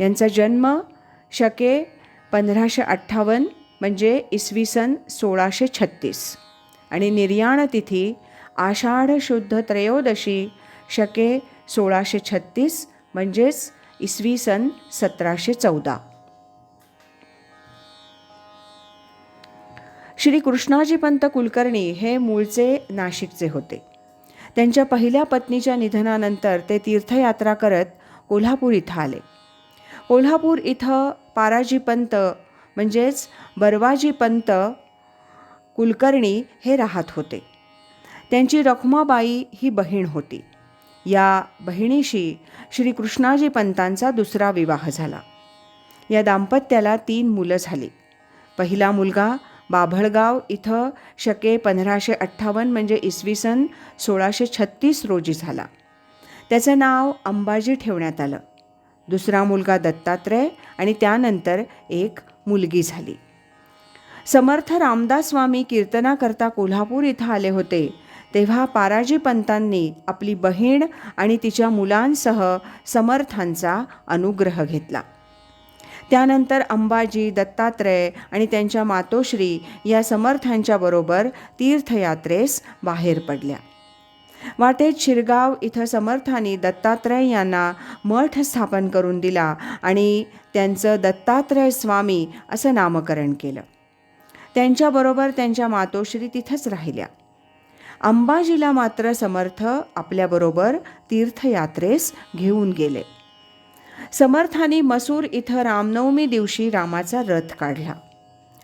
यांचा जन्म शके पंधराशे अठ्ठावन्न म्हणजे इसवी सन सोळाशे छत्तीस. आणि निर्याण तिथी आषाढ शुद्ध त्रयोदशी शके सोळाशे छत्तीस म्हणजेच इसवी सन सतराशे चौदा. श्री कृष्णाजी पंत कुलकर्णी हे मूळचे नाशिकचे होते. त्यांच्या पहिल्या पत्नीच्या निधनानंतर ते तीर्थयात्रा करत कोल्हापूर इथं आले. कोल्हापूर इथं पाराजी पंत म्हणजेच बर्वाजी पंत कुलकर्णी हे राहत होते. त्यांची रखमाबाई ही बहीण होती. या बहिणीशी श्री कृष्णाजी पंतांचा दुसरा विवाह झाला. या दाम्पत्याला तीन मुलं झाली. पहिला मुलगा बाभळगाव इथं शके पंधराशे अठ्ठावन्न म्हणजे इसवी सन सोळाशे छत्तीस रोजी झाला. त्याचं नाव अंबाजी ठेवण्यात आलं. दुसरा मुलगा दत्तात्रय आणि त्यानंतर एक मुलगी झाली. समर्थ रामदास स्वामी कीर्तनाकरता कोल्हापूर इथं आले होते. तेव्हा पाराजी पंतांनी आपली बहीण आणि तिच्या मुलांसह समर्थांचा अनुग्रह घेतला. त्यानंतर अंबाजी दत्तात्रय आणि त्यांच्या मातोश्री या समर्थांच्या बरोबर तीर्थयात्रेस बाहेर पडल्या. वाटेत शिरगाव इथं समर्थांनी दत्तात्रय यांना मठ स्थापन करून दिला आणि त्यांचं दत्तात्रय स्वामी असं नामकरण केलं. त्यांच्याबरोबर त्यांच्या मातोश्री तिथंच राहिल्या. अंबाजीला मात्र समर्थ आपल्याबरोबर तीर्थयात्रेस घेऊन गेले. समर्थांनी मसूर इथं रामनवमी दिवशी रामाचा रथ काढला.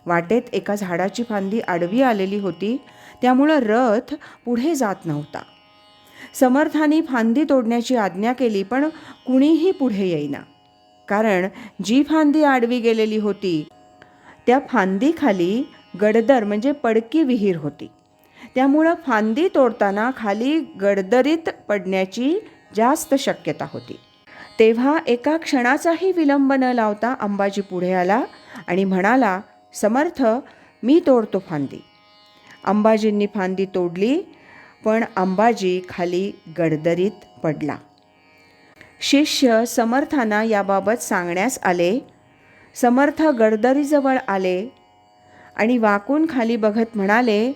वाटेत एका झाडाची फांदी आडवी आलेली होती त्यामुळं रथ पुढे जात नव्हता. समर्थांनी फांदी तोडण्याची आज्ञा केली पण कुणीही पुढे येईना. कारण जी फांदी आडवी गेलेली होती त्या फांदीखाली गडदर म्हणजे पडकी विहीर होती. त्यामुळं फांदी तोडताना खाली गडदरीत पडण्याची जास्त शक्यता होती. तेव्हा एका क्षणाचाही विलंब न लावता अंबाजी पुढे आला आणि म्हणाला समर्थ मी तोडतो फांदी. अंबाजींनी फांदी तोडली पण अंबाजी खाली गडदरीत पडला. शिष्य समर्थांना याबाबत सांगण्यास आले. समर्थ गडदरीजवळ आले आणि वाकून खाली बघत म्हणाले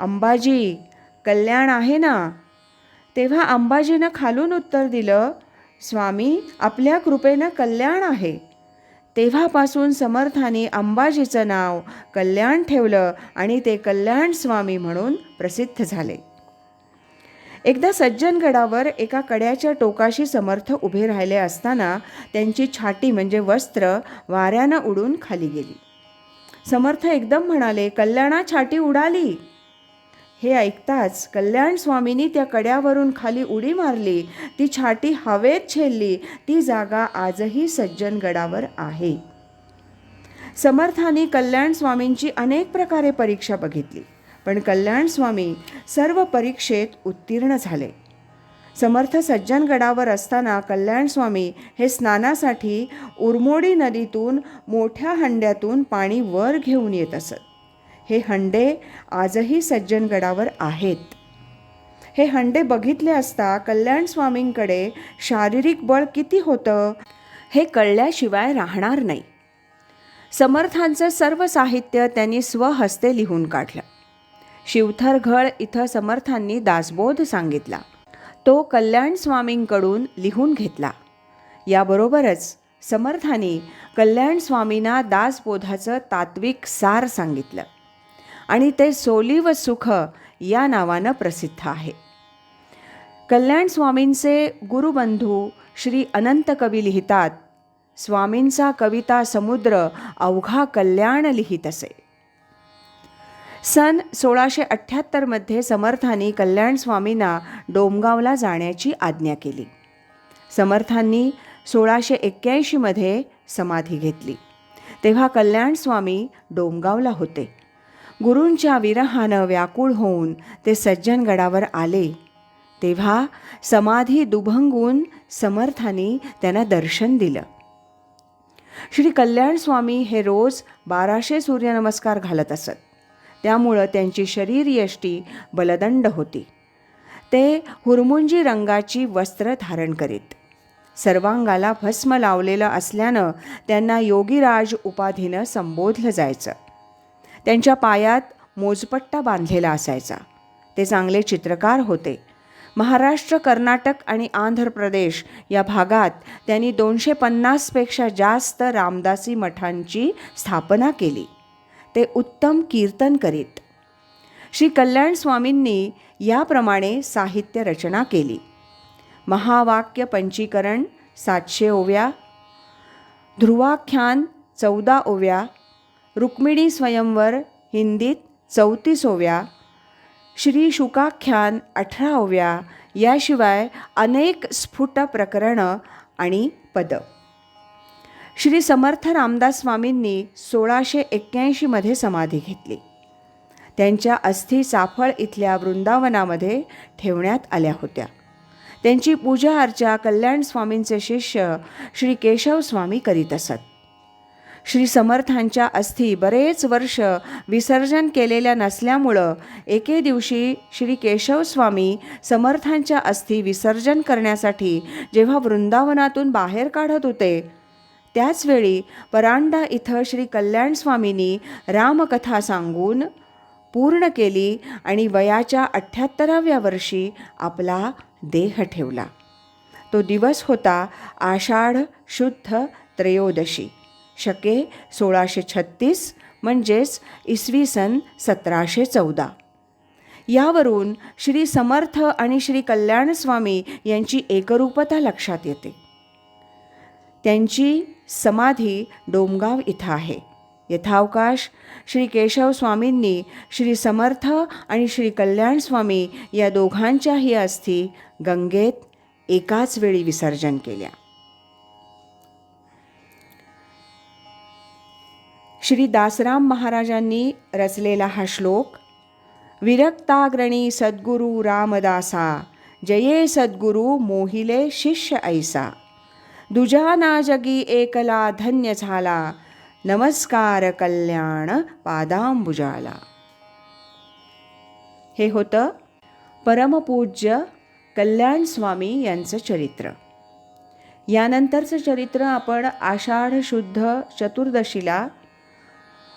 अंबाजी कल्याण आहे ना? तेव्हा अंबाजीनं खालून उत्तर दिलं स्वामी आपल्या कृपेनं कल्याण आहे. तेव्हापासून समर्थाने अंबाजीचं नाव कल्याण ठेवलं आणि ते कल्याण स्वामी म्हणून प्रसिद्ध झाले. एकदा सज्जनगडावर एका कड्याच्या टोकाशी समर्थ उभे राहिले असताना त्यांची छाटी म्हणजे वस्त्र वाऱ्यानं उडून खाली गेली. समर्थ एकदम म्हणाले कल्याणा छाटी उडाली. हे ऐकताच कल्याण स्वामींनी त्या कड्यावरून खाली उडी मारली. ती छाटी हवेत छेलली ती जागा आजही सज्जनगडावर आहे. समर्थाने कल्याण स्वामींची अनेक प्रकारे परीक्षा बघितली. पण कल्याणस्वामी सर्व परीक्षेत उत्तीर्ण झाले. समर्थ सज्जनगडावर असताना कल्याणस्वामी हे स्नानासाठी उरमोडी नदीतून मोठ्या हंड्यातून पाणी वर घेऊन येत असत. हे हंडे आजही सज्जनगडावर आहेत. हे हंडे बघितले असता कल्याण स्वामींकडे शारीरिक बळ किती होतं हे कळल्याशिवाय राहणार नाही. समर्थांचं सर्व साहित्य त्यांनी स्वहस्ते लिहून काढलं. शिवथरघळ इथं समर्थांनी दासबोध सांगितला. तो कल्याण स्वामींकडून लिहून घेतला. याबरोबरच समर्थांनी कल्याण स्वामींना दासबोधाचं तात्विक सार सांगितलं. आणि ते सोली व सुख या नावानं प्रसिद्ध आहे. कल्याण स्वामींचे गुरुबंधू श्री अनंत कवी लिहितात स्वामींचा कविता समुद्र अवघा कल्याण लिहित असे. सन सोळाशे अठ्ठ्याहत्तरमध्ये समर्थांनी कल्याण स्वामींना डोमगावला जाण्याची आज्ञा केली. समर्थांनी सोळाशे एक्क्याऐंशीमध्ये समाधी घेतली. तेव्हा कल्याण स्वामी डोमगावला होते. गुरूंच्या विरहानं व्याकुळ होऊन ते सज्जनगडावर आले. तेव्हा समाधी दुभंगून समर्थांनी त्यांना दर्शन दिलं. श्री कल्याण स्वामी हे रोज बाराशे सूर्यनमस्कार घालत असत. त्यामुळं त्यांची शरीरयष्टी बलदंड होती. ते हुरमुंजी रंगाची वस्त्र धारण करीत. सर्वांगाला भस्म लावलेलं असल्यानं त्यांना योगीराज उपाधीनं संबोधलं जायचं. त्यांच्या पायात मोजपट्टा बांधलेला असायचा. ते चांगले चित्रकार होते. महाराष्ट्र कर्नाटक आणि आंध्र प्रदेश या भागात त्यांनी दोनशे पन्नासपेक्षा जास्त रामदासी मठांची स्थापना केली. ते उत्तम कीर्तन करीत. श्री कल्याण स्वामींनी याप्रमाणे साहित्य रचना केली. महावाक्य पंचीकरण सातशे ओव्या ध्रुवाख्यान चौदा ओव्या रुक्मिणी स्वयंवर हिंदीत चौतीस ओव्या श्री शुकाख्यान अठरा ओव्या याशिवाय अनेक स्फुट प्रकरणं आणि पदं. श्री समर्थ रामदास स्वामींनी सोळाशे एक्क्याऐंशीमध्ये समाधी घेतली. त्यांच्या अस्थी चाफळ इथल्या वृंदावनामध्ये ठेवण्यात आल्या होत्या. त्यांची पूजा अर्चा कल्याण स्वामींचे शिष्य श्री केशव स्वामी करीत असत. श्री समर्थांच्या अस्थी बरेच वर्ष विसर्जन केलेल्या नसल्यामुळं एके दिवशी श्री केशव स्वामी समर्थांच्या अस्थी विसर्जन करण्यासाठी जेव्हा वृंदावनातून बाहेर काढत होते त्याचवेळी परांडा इथं श्री कल्याण स्वामींनी रामकथा सांगून पूर्ण केली आणि वयाच्या अठ्ठ्याहत्तराव्या वर्षी आपला देह ठेवला. तो दिवस होता आषाढ शुद्ध त्रयोदशी. शके सोळाशे छत्तीस म्हणजेच इसवी सन सतराशे चौदा. यावरून श्री समर्थ आणि श्री कल्याणस्वामी यांची एकरूपता लक्षात येते. त्यांची समाधी डोमगाव इथं आहे. यथावकाश श्री केशव स्वामींनी श्री समर्थ आणि श्री कल्याण स्वामी या दोघांच्याही अस्थी गंगेत एकाच वेळी विसर्जन केल्या. श्री दासराम महाराजांनी रचलेला हा श्लोक विरक्ताग्रणी सद्गुरू रामदासा जये सद्गुरू मोहिले शिष्य ऐसा. दुजाना जगी एकला धन्य झाला. नमस्कार कल्याण पादांबुजाला. हे होतं परमपूज्य कल्याण स्वामी यांचं चरित्र. यानंतरचं चरित्र आपण आषाढ शुद्ध चतुर्दशीला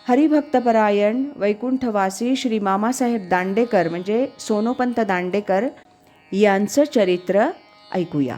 हरिभक्तपरायण वैकुंठवासी श्री मामासाहेब दांडेकर म्हणजे सोनोपंत दांडेकर यांचं चरित्र ऐकूया.